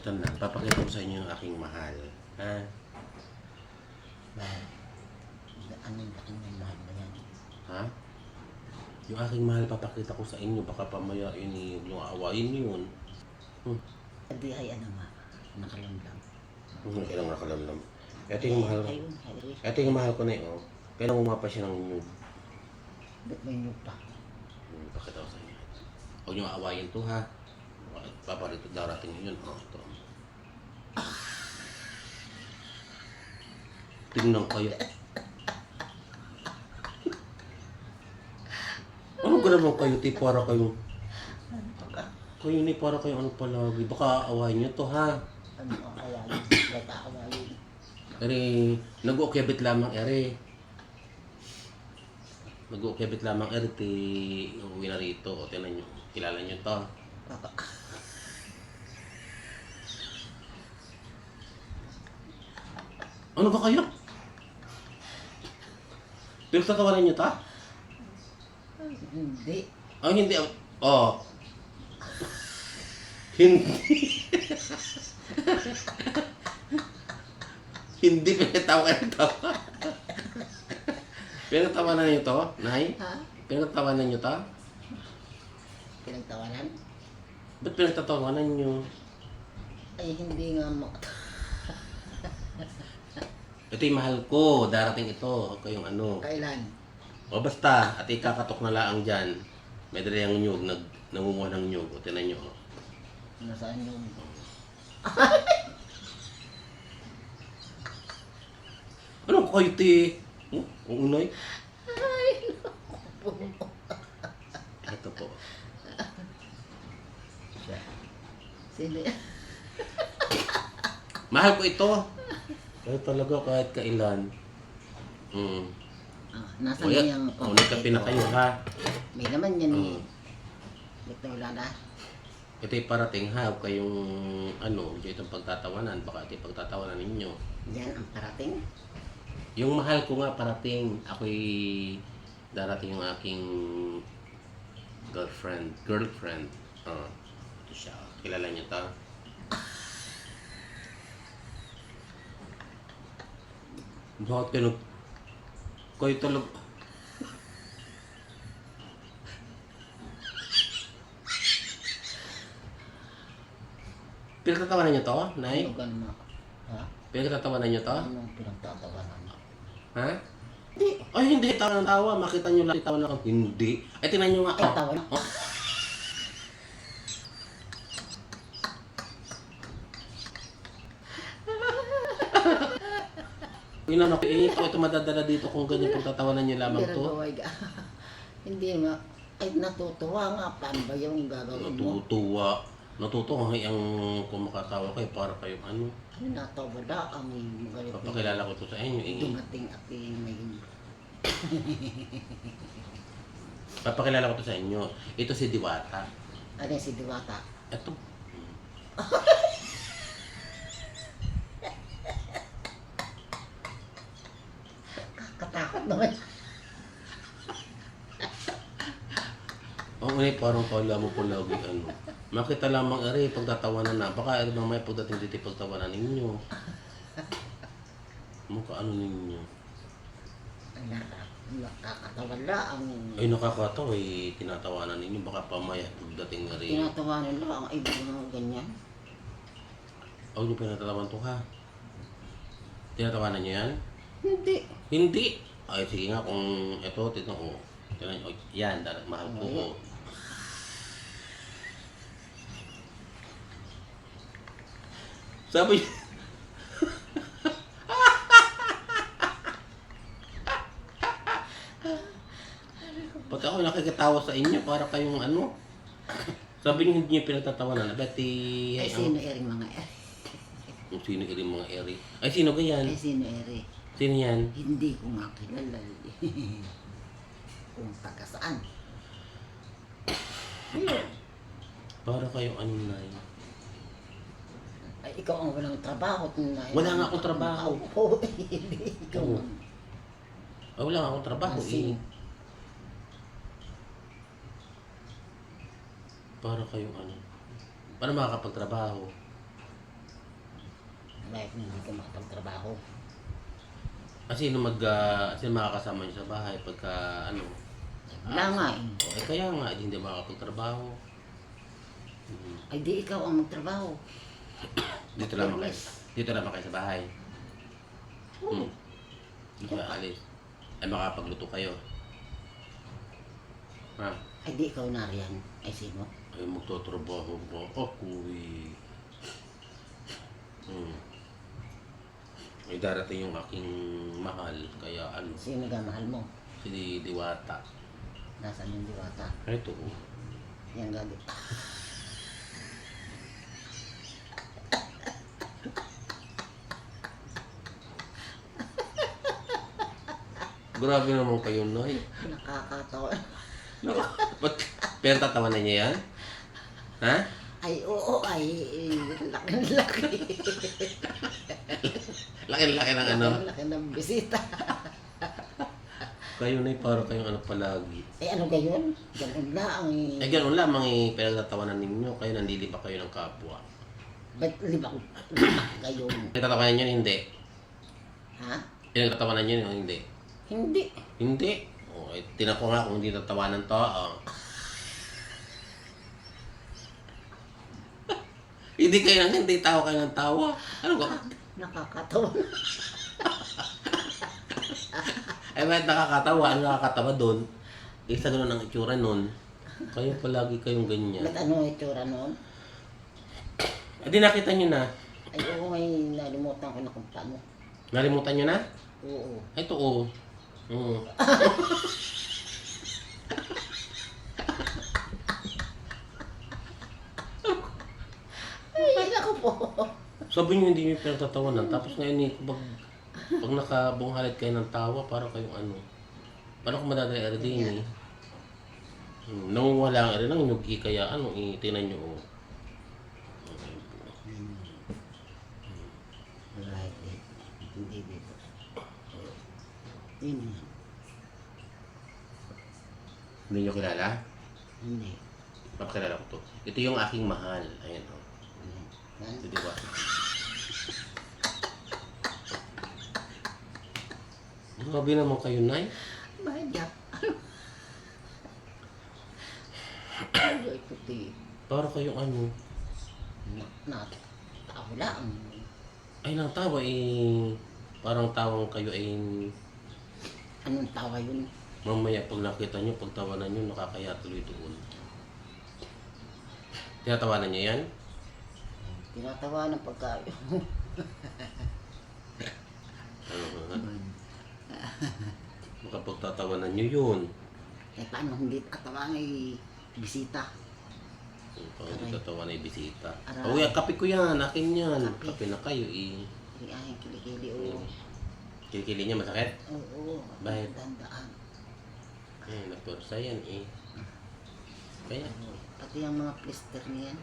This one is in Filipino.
Ito na, papakita ko sa inyo yung aking mahal. Ha? Mahal. Anong dating ng mahal na yan? Ha? Yung aking mahal, papakita ko sa inyo. Baka pamaya yun, eh, yung aawayin yun. Hmm. Hindi ay ano nga. Nakalamlam. Hmm, kailang nakalamlam. Ito yung mahal. Ayun, ayun. Ito yung mahal ko na yun. Oh. Kailang umapa siya ng nude. Ba't may nyug pa? Hmm, pakita ko sa inyo. Huwag niyo aawayin to ha. Paparito darating yun. Oh, ito. Tingnan kayo. Ano ka naman kayo, ti? Para kayo. Kayo ni para kayo ano palagi. Baka aawayin niyo to ha. Ano ang awayin? Ba't aawayin? Ere, nag-uukyabit lamang ere. Nag-uukyabit lamang ere, ti uuwi na rito. O, tinan nyo. Kilala nyo to. Ano ba kayo? Pinagtatawanan nyo ta? Hindi. Ay, hindi. Oh. Hindi. hindi pinagtawanan to. pinagtawanan nyo to, Nay? Ha? Pinagtawanan nyo to? Pinagtawanan? Ba't pinagtatawanan nyo? Ay, hindi nga mo. Ito yung mahal ko, darating ito. Kayong ano. Kailan? O basta, at ikakatok na laang dyan. May dali ang nyug, nag, namumuha ng nyug. O tinan nyo. oh. Nasaan yung... Ano ko kayo, ti? Oh, ang unay. Ay, Ito po. Siya. Sino yan? Mahal ko ito. Kaya talaga kahit kailan. Mm. Ah, nasa O niya yan. yung... O, nagkape na kayo ha. May naman yan eh. Mm. Ito wala na. Ito yung parating ha. Huwag kayong ano, hindi itong pagtatawanan. Baka ito yung pagtatawanan ninyo. Yan ang parating. Yung mahal ko nga parating. Ako'y darating yung aking girlfriend. Girlfriend. Ah, ito siya. Kilala niyo ta? Bakit kayo nag... Kayo talaga... Pinagtatawanan niyo to, Nay? Ano ganun mo? Ha? Pinagtatawanan niyo to? Anong pinagtatawanan? Ha? Hindi. Ay, hindi. Tawa ng tawa. Makita nyo lang. Tawa na Hindi. Ay, tinan nyo nga. Ay, tawa na. Oh. Yun ano, eh, ito, ito madadala dito kung ganyan pagtatawanan nyo lamang Pero to. ka. Hindi nga. Ay, natutuwa nga. Paano ba yung gagawin mo? Natutuwa. Natutuwa ang kung makatawa kayo para kayong ano. Ay, natawa na ang ganito. Papakilala ko to sa inyo. Eh. Dumating at eh, may... Papakilala ko to sa inyo. Ito si Diwata. Ano si Diwata? Ito. Katakot naman. Oo, oh, parang kala mo po lagi ano. Makita lamang ari pagtatawanan na. Baka ano may pagdating dito pagtawanan ninyo. Mukha ano ninyo. Nakakatawa na ang... Ay nakakatawa eh, tinatawanan ninyo. Baka pamaya pagdating na rin. Tinatawa nila ang ibig mga ganyan. Huwag niyo pinatatawan to ha. Tinatawanan niyo yan? Hindi. Hindi. Ay sige nga kung ito, tito ko. Tingnan oh, yan, darat mahal ko. Oh. Sabi niya, Pag ako nakikitawa sa inyo, para kayong ano. Sabi niyo hindi niyo pinagtatawanan. Abati, Ay, sino ering mga eri? Kung sino iring mga eri. Ay, sino ganyan? Ay, sino eri? Sino yan? Hindi ko nga kilala. Kung taga saan. Ayun. Para kayong ano na yun. Ay, ikaw ang walang trabaho. Na, Wala nga akong trabaho. Oo, hindi. Ikaw Oo. ang... Ay, wala nga akong trabaho Kasi- eh. Para kayong ano. Para makakapagtrabaho. Bakit hindi ka makapagtrabaho? Ah, sino mag, ah, sino makakasama niyo sa bahay pagka, ano? Wala nga eh. O, eh, kaya nga, hindi makakapagtrabaho. Hmm. Ay di ikaw ang magtrabaho. Dito lang kayo. Yes. Dito lang kayo sa bahay. Oo. Hmm. Dito kayo alis. Ay makapagluto kayo. Ha? Ay di ikaw nariyan. Ay sino? Ay magtotrabaho ba ako eh. Hmm. Ay darating yung aking mahal. Kaya ano, Sino ka mahal mo? si Diwata. Nasaan yung diwata? Ito oh. Yan gabi. Grabe naman kayo, Noy. Nakakatawa. Naku, Ba't pero tatawanan niya yan? Ha? Ay oo ay laki-laki. Laki-laki ng ano. Laki ng bisita. Kayo na parang kayong ano palagi. Eh ano gayon? Ganun na ang... Eh ganun lamang eh, pinagtatawanan ninyo. Kayo nandilipa kayo ng kapwa. Ba't libak, libak gayon? Pinagtatawanan nyo hindi. Ha? Pinagtatawanan nyo hindi. Hindi. Hindi. O, eh, tinan ko nga kung hindi tatawanan to. Oh. hindi kayo nang hindi tawa kayo ng tawa. Ano ba? Nakakatawa. Eh, bakit nakakatawa? Ano nakakatawa doon? Isa ganun ang itsura nun. Kayo palagi kayong ganyan. Ba't ano ang itsura noon? Eh, di nakita nyo na. Ay oo ngay nalimutan ko na kung paano. Nalimutan nyo na? Oo. Ay, Ito, oh. Oo. Ay, ako po. Sabi nyo hindi nyo pinagtatawanan. Tapos ngayon, eh, pag, pag nakabunghalit kayo ng tawa, parang kayong ano. Paano kung madadali din eh. Hmm, nangunguhala nga rin ang inyong kaya ano, eh, nyo. Oh. Right, eh. Hindi dito. Yun yan. Hindi nyo kilala? Hindi. Ko to. Ito yung aking mahal. Ayan, oh. Yan. Ito, di ba? Grabe naman kayo, Nay. Bahaya. Ay, ay, puti. Para kayong ano. Na, na, tao lang. Ay, nang tawa eh. Parang tawang kayo ay Anong tawa yun? mamaya pag nakita nyo, pagtawanan nyo, nakakaya tuloy doon. Tinatawanan nyo yan? Tinatawa ng pagka... Ano nga? Baka pagtatawanan nyo yun. eh, paano hindi katawa ngay bisita? Pag hindi tatawanan ay bisita. Aray. Oh, yan, kape ko yan. Akin yan. Kape. Kape na kayo eh. Ay, ay, kilikili, oo. Kilikili niya masakit? Oo, oo. Bakit? Dandaan. Eh, napursa yan eh. Kaya. Pati yung mga plister niyan.